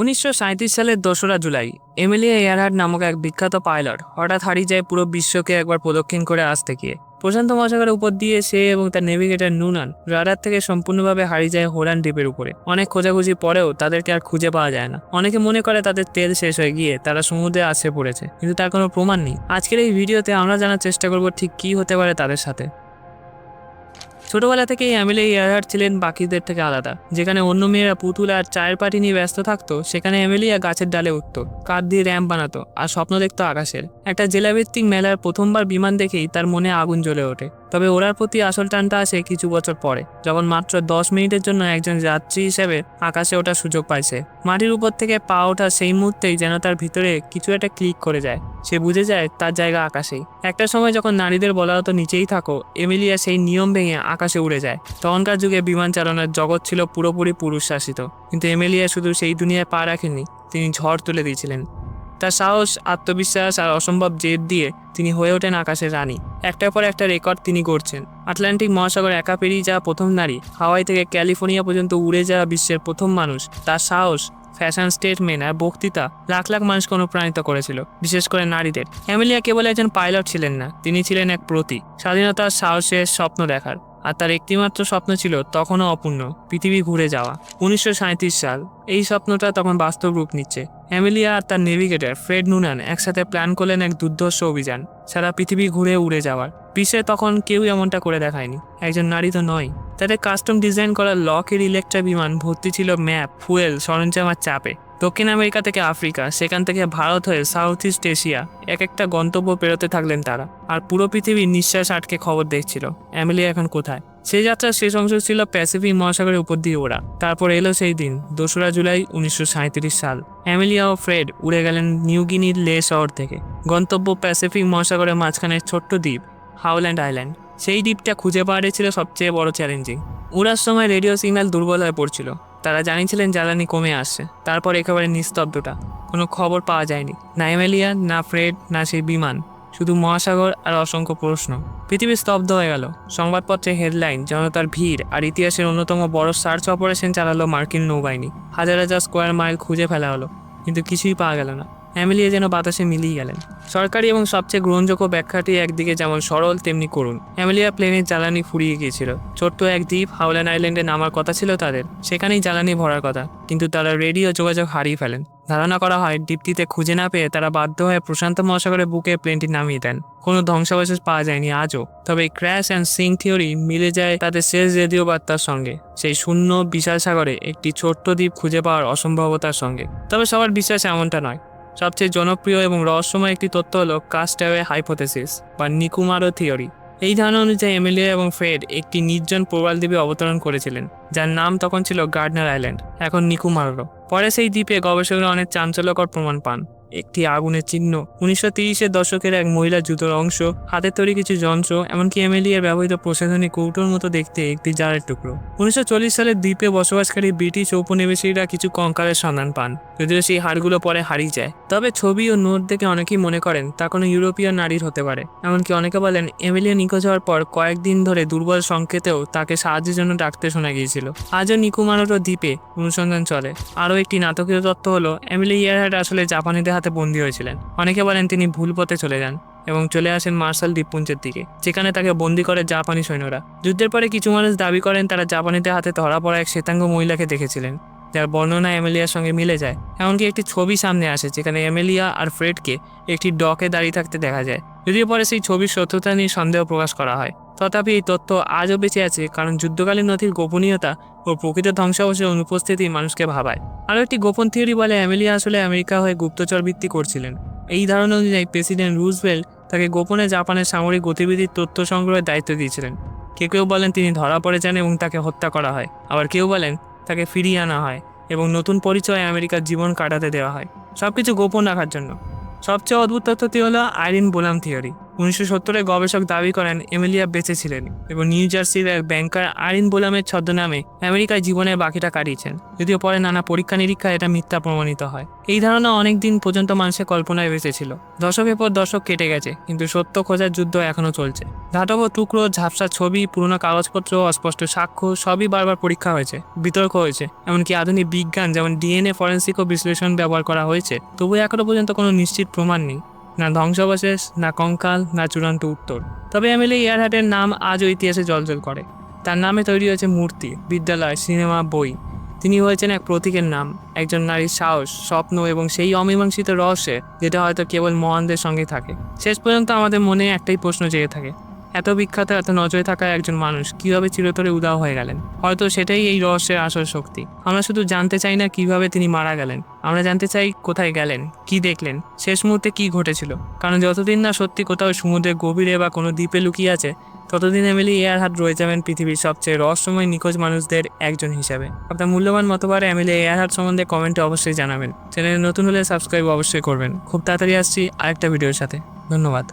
উনিশশো সালের দোসরা জুলাই, এমিলিয়া এয়ারহার্ট নামক এক বিখ্যাত পাইলট হঠাৎ হারিয়ে যায় পুরো বিশ্বকে একবার প্রদক্ষিণ করে আসতে গিয়ে প্রশান্ত মহাসাগরের উপর দিয়ে সে এবং তার নেভিগেটর নুনান রাডার থেকে সম্পূর্ণভাবে হারিয়ে যায় হোরান দ্বীপের উপরে। অনেক খোঁজাখুঁজি পরেও তাদেরকে আর খুঁজে পাওয়া যায় না। অনেকে মনে করে তাদের তেল শেষ হয়ে গিয়ে তারা সমুদ্রে আসে পড়েছে, কিন্তু তার কোনো প্রমাণ নেই। আজকের এই ভিডিওতে আমরা জানার চেষ্টা করব ঠিক কী হতে পারে তাদের সাথে। ছোটবেলা থেকেই অ্যামিলি ইয়ারহাট ছিলেন বাকিদের থেকে আলাদা। যেখানে অন্য মেয়েরা পুতুল আর চায়ের পাটি নিয়ে ব্যস্ত থাকতো, সেখানে অ্যামিলিয়া গাছের ডালে উঠত, কাঠ দিয়ে র্যাম্প বানাতো আর স্বপ্ন দেখতো আকাশের। একটা জেলাভিত্তিক মেলার প্রথমবার বিমান দেখেই তার মনে আগুন জ্বলে ওঠে। তবে ওরার প্রতি আসল টানটা আসে কিছু বছর পরে, যখন মাত্র দশ মিনিটের জন্য একজন যাত্রী হিসেবে আকাশে ওঠার সুযোগ পাইছে। মাটির উপর থেকে পা ওঠা সেই মুহূর্তেই যেন তার ভিতরে কিছু একটা ক্লিক করে যায়। সে বুঝে যায় তার জায়গা আকাশেই। একটা সময় যখন নারীদের বলা হতো, নিচেই থাকো এমিলিয়া সেই নিয়ম ভেঙে আকাশে উড়ে যায়। তখনকার যুগে বিমান চালানোর জগৎ ছিল পুরোপুরি পুরুষ শাসিত কিন্তু এমিলিয়া শুধু সেই দুনিয়ায় পা রাখেননি, তিনি ঝড় তুলে দিয়েছিলেন। তার সাহস, আত্মবিশ্বাস আর অসম্ভব জেদ দিয়ে তিনি হয়ে ওঠেন আকাশের রানী। একটার পর একটা রেকর্ড তিনি করছেন আটলান্টিক মহাসাগর একা পেরিয়ে যাওয়া প্রথম নারী, হাওয়াই থেকে ক্যালিফোর্নিয়া পর্যন্ত উড়ে যাওয়া বিশ্বের প্রথম মানুষ, তার সাহস, ফ্যাশন স্টেটমেন্ট আর বক্তৃতা লাখ লাখ মানুষকে অনুপ্রাণিত করেছিল, বিশেষ করে নারীদের। এমিলিয়া কেবল একজন পাইলট ছিলেন না, তিনি ছিলেন এক প্রতীক স্বাধীনতার সাহসের স্বপ্ন দেখার, আর তার একটিমাত্র স্বপ্ন ছিল তখনও অপূর্ণ, পৃথিবী ঘুরে যাওয়া। উনিশশো সাঁইত্রিশ সাল, এই স্বপ্নটা তখন বাস্তব রূপ নিচ্ছে। অ্যামেলিয়া আর তার নেভিগেটর ফ্রেড নুনান একসাথে প্ল্যান করলেন এক দুর্ধর্ষ অভিযান, সারা পৃথিবী ঘুরে উড়ে যাওয়ার। বিশ্বে তখন কেউ এমনটা করে দেখায়নি। একজন নারী তো নয়। তাদের কাস্টম ডিজাইন করা লকের ইলেকট্রা বিমান ভর্তি ছিল ম্যাপ ফুয়েল সরঞ্জাম আর চাপে। দক্ষিণ আমেরিকা থেকে আফ্রিকা, সেখান থেকে ভারত হয়ে সাউথ ইস্ট এশিয়া এক একটা গন্তব্য পেরোতে থাকলেন তারা। আর পুরো পৃথিবীর নিঃশ্বাস আটকে খবর দেখছিল, অ্যামেলিয়া এখন কোথায়? সেই যাত্রার শেষ অংশ ছিল প্যাসিফিক মহাসাগরের উপর দিয়ে ওড়া। তারপর এলো সেই দিন, দোসরা জুলাই উনিশশো সাঁইত্রিশ সাল। অ্যামেলিয়া ও ফ্রেড উড়ে গেলেন নিউগিনির লে শহর থেকে। গন্তব্য প্যাসিফিক মহাসাগরের মাঝখানের ছোট্ট দ্বীপ হাউল্যান্ড আইল্যান্ড সেই দ্বীপটা খুঁজে পাওয়াটাই ছিল সবচেয়ে বড় চ্যালেঞ্জিং উড়ার সময় রেডিও সিগন্যাল দুর্বল হয়ে পড়ছিল। তারা জানিয়েছিলেন জ্বালানি কমে আসছে। তারপর একেবারে নিস্তব্ধটা কোনো খবর পাওয়া যায়নি। না এমেলিয়া, না ফ্রেড, না সেই বিমান। শুধু মহাসাগর আর অসংখ্য প্রশ্ন। পৃথিবী স্তব্ধ হয়ে গেল। সংবাদপত্রে হেডলাইন, জনতার ভিড় আর ইতিহাসের অন্যতম বড় সার্চ অপারেশন চালালো মার্কিন নৌবাহিনী। হাজার হাজার স্কোয়ার মাইল খুঁজে ফেলা হলো। কিন্তু কিছুই পাওয়া গেল না। অ্যামিলিয়া যেন বাতাসে মিলিয়ে গেলেন। সরকারি এবং সবচেয়ে গ্রহণযোগ্য ব্যাখ্যাটি একদিকে যেমন সরল, তেমনি করুন অ্যামেলিয়া প্লেনের জ্বালানি ফুরিয়ে গিয়েছিল। ছোট্ট এক দ্বীপ হাওলান আইল্যান্ডে নামার কথা ছিল তাদের। সেখানেই জ্বালানি ভরার কথা। কিন্তু তারা রেডিও যোগাযোগ হারিয়ে ফেলেন। ধারণা করা হয়, দ্বীপটিতে খুঁজে না পেয়ে তারা বাধ্য হয়ে প্রশান্ত মহাসাগরের বুকে প্লেনটি নামিয়ে দেন। কোনো ধ্বংসাবশেষ পাওয়া যায়নি আজও। তবে ক্র্যাশ অ্যান্ড সিং থিওরি মিলে যায় তাদের শেষ রেডিও বার্তার সঙ্গে। সেই শূন্য বিশাল সাগরে একটি ছোট্ট দ্বীপ খুঁজে পাওয়ার অসম্ভবতার সঙ্গে। তবে সবার বিশ্বাস এমনটা নয়। সবচেয়ে জনপ্রিয় এবং রহস্যময় একটি তত্ত্ব হল কাস্টওয়ে হাইপোথেসিস, বা নিকুমারো থিওরি। এই ধারণা অনুযায়ী এমিলিয়া এবং ফ্রেড একটি নির্জন প্রবাল দ্বীপে অবতরণ করেছিলেন, যার নাম তখন ছিল গার্ডনার আইল্যান্ড, এখন নিকুমারো পরে সেই দ্বীপে গবেষকরা অনেক চাঞ্চল্যকর প্রমাণ পান। একটি আগুনের চিহ্ন। উনিশশো তিরিশের দশকের এক মহিলা জুতোর অংশ, হাতের তৈরি কিছু যন্ত্র, এমনকি এমএলিয়ার ব্যবহৃত প্রশাসনিক কৌটোর মতো দেখতে একটি জারের টুকরো। উনিশশো চল্লিশ সালে দ্বীপে বসবাসকারী ব্রিটিশ ঔপনিবেশিকরা কিছু কঙ্কালের সন্ধান পান, যদিও সেই হাড়গুলো পরে হারিয়ে যায়। তবে ছবি ও নোট দেখে অনেকেই মনে করেন তা কোনো ইউরোপীয় নারীর হতে পারে। এমনকি অনেকে বলেন এমিলিয়া নিখোঁজ হওয়ার পর কয়েকদিন ধরে দুর্বল সংকেতেও তাকে সাহায্যের জন্য ডাকতে শোনা গিয়েছিল। আজও নিকুমারো দ্বীপে অনুসন্ধান চলে। আরও একটি নাটকীয় তথ্য হলো এমিলি ইয়ারহাট আসলে জাপানিদের হাতে বন্দী হয়েছিলেন। অনেকে বলেন তিনি ভুল পথে চলে যান এবং চলে আসেন মার্শাল দ্বীপপুঞ্জের দিকে, যেখানে তাকে বন্দি করে জাপানি সৈন্যরা। যুদ্ধের পরে কিছু মানুষ দাবি করেন তারা জাপানিদের হাতে ধরা পড়া এক শ্বেতাঙ্গ মহিলাকে দেখেছিলেন, যার বর্ণনা এমেলিয়ার সঙ্গে মিলে যায়। এমনকি একটি ছবি সামনে আসে, যেখানে এমেলিয়া আর ফ্রেডকে একটি ডকে দাঁড়িয়ে থাকতে দেখা যায়। যদিও পরে সেই ছবির সত্যতা নিয়ে সন্দেহ প্রকাশ করা হয়। তথাপি এই তথ্য আজও বেঁচে আছে, কারণ যুদ্ধকালীন নথির গোপনীয়তা ও প্রকৃত ধ্বংসাবশের অনুপস্থিতি মানুষকে ভাবায়। আরও একটি গোপন থিওরি বলে অ্যামেলিয়া আসলে আমেরিকা হয়ে গুপ্তচর ভিত্তি করছিলেন। এই ধারণা অনুযায়ী প্রেসিডেন্ট রুজভেল্ট তাকে গোপনে জাপানের সামরিক গতিবিধির তথ্য সংগ্রহের দায়িত্ব দিয়েছিলেন। কেউ কেউ বলেন তিনি ধরা পড়ে যান এবং তাকে হত্যা করা হয়। আবার কেউ বলেন তাকে ফিরিয়ে আনা হয় এবং নতুন পরিচয়ে আমেরিকার জীবন কাটাতে দেওয়া হয়। সব কিছু গোপন রাখার জন্য। সবচেয়ে অদ্ভুত তথ্যটি হলো আইরিন বোলাম থিওরি। উনিশশো সত্তরে গবেষক দাবি করেন, এমিলিয়া বেঁচে ছিলেন এবং নিউ জার্সির এক ব্যাংকার আরিন বোলামের ছদ্মনামে আমেরিকায় জীবনের বাকিটা কাটিয়েছেন। যদিও পরে নানা পরীক্ষা নিরীক্ষা এটা মিথ্যা প্রমাণিত হয়। এই ধারণা অনেক দিন পর্যন্ত মানুষের কল্পনায় বেঁচেছিল। দশকের পর দশক কেটে গেছে, কিন্তু সত্য খোঁজার যুদ্ধ এখনও চলছে। ধাতব টুকরো, ঝাপসা ছবি, পুরনো কাগজপত্র, অস্পষ্ট সাক্ষ্য, সবই বারবার পরীক্ষা হয়েছে, বিতর্ক হয়েছে, এমনকি আধুনিক বিজ্ঞান, যেমন ডিএনএ, ফরেন্সিক ও বিশ্লেষণ ব্যবহার করা হয়েছে তবু এখনও পর্যন্ত কোনো নিশ্চিত প্রমাণ নেই। না ধ্বংসাবশেষ, না কঙ্কাল, না চূড়ান্ত উত্তর। তবে এমএলএ ইয়ারহাটের নাম আজও ইতিহাসে জলজল করে। তার নামে তৈরি হয়েছে মূর্তি, বিদ্যালয়, সিনেমা, বই। তিনি হয়েছেন এক প্রতীকের নাম, একজন নারীর সাহস, স্বপ্ন এবং সেই অমীমাংসিত রহস্যে যেটা হয়তো কেবল মহানদের সঙ্গে থাকে। শেষ পর্যন্ত আমাদের মনে একটাই প্রশ্ন জেগে থাকে এত বিখ্যাত, এত নজরে থাকা একজন মানুষ কীভাবে চিরতরে উদাও হয়ে গেলেন? হয়তো সেটাই এই রহস্যের আসল শক্তি। আমরা শুধু জানতে চাই না কীভাবে তিনি মারা গেলেন। আমরা জানতে চাই কোথায় গেলেন, কি দেখলেন, শেষ মুহূর্তে কি ঘটেছিল। কারণ যতদিন না সত্যি কোথাও সমুদ্রের গভীরে বা কোনো দ্বীপে লুকিয়ে আছে, ততদিন এমএলই এয়ার হাত রয়ে যাবেন পৃথিবীর সবচেয়ে রহস্যময় নিখোঁজ মানুষদের একজন হিসাবে। আপনার মূল্যবান মতবার এমএলএ এয়ার হাত সম্বন্ধে কমেন্টে অবশ্যই জানাবেন। চ্যানেলে নতুন হলে সাবস্ক্রাইব অবশ্যই করবেন। খুব তাড়াতাড়ি আসছি আরেকটা ভিডিওর সাথে। ধন্যবাদ।